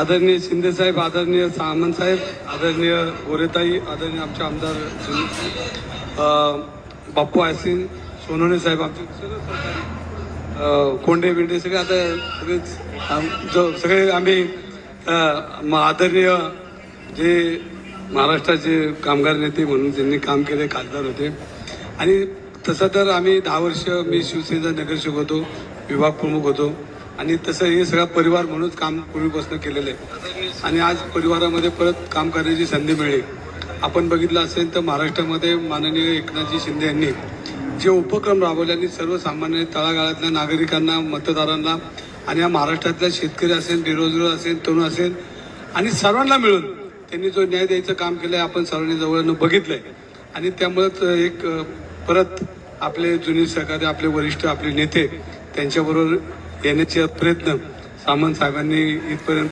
आदरणीय शिंदेसाहेब आदरणीय सामंत साहेब आदरणीय गोरेताई आदरणीय आमचे आमदार बाप्पू आयसिंग सोनवणे साहेब आमचे कोंडे बिंडे सगळे आता सगळेच जो सगळे आम्ही म- आदरणीय जे महाराष्ट्राचे कामगार नेते म्हणून त्यांनी काम केले खासदार होते. आणि तसं तर आम्ही दहा वर्ष मी शिवसेनेचा नगरसेवक होतो विभाग प्रमुख होतो. आणि तसं हे सगळा परिवार म्हणूनच काम पूर्वीपासून केलेलं आहे. आणि आज परिवारामध्ये परत काम करण्याची संधी मिळेल. आपण बघितलं असेल तर महाराष्ट्रामध्ये माननीय एकनाथजी शिंदे यांनी जे उपक्रम राबवले आणि सर्वसामान्य तळागाळातल्या नागरिकांना मतदारांना आणि या महाराष्ट्रातल्या शेतकरी असेल बेरोजगार असेल तरुण असेल आणि सर्वांना मिळून त्यांनी जो न्याय द्यायचं काम केलं आहे आपण सर्वांनी जवळनं बघितलं आहे आणि त्यामुळेच एक परत आपले जुने सहकारी आपले वरिष्ठ आपले नेते त्यांच्याबरोबर येण्याचे प्रयत्न सामंत साहेबांनी इथपर्यंत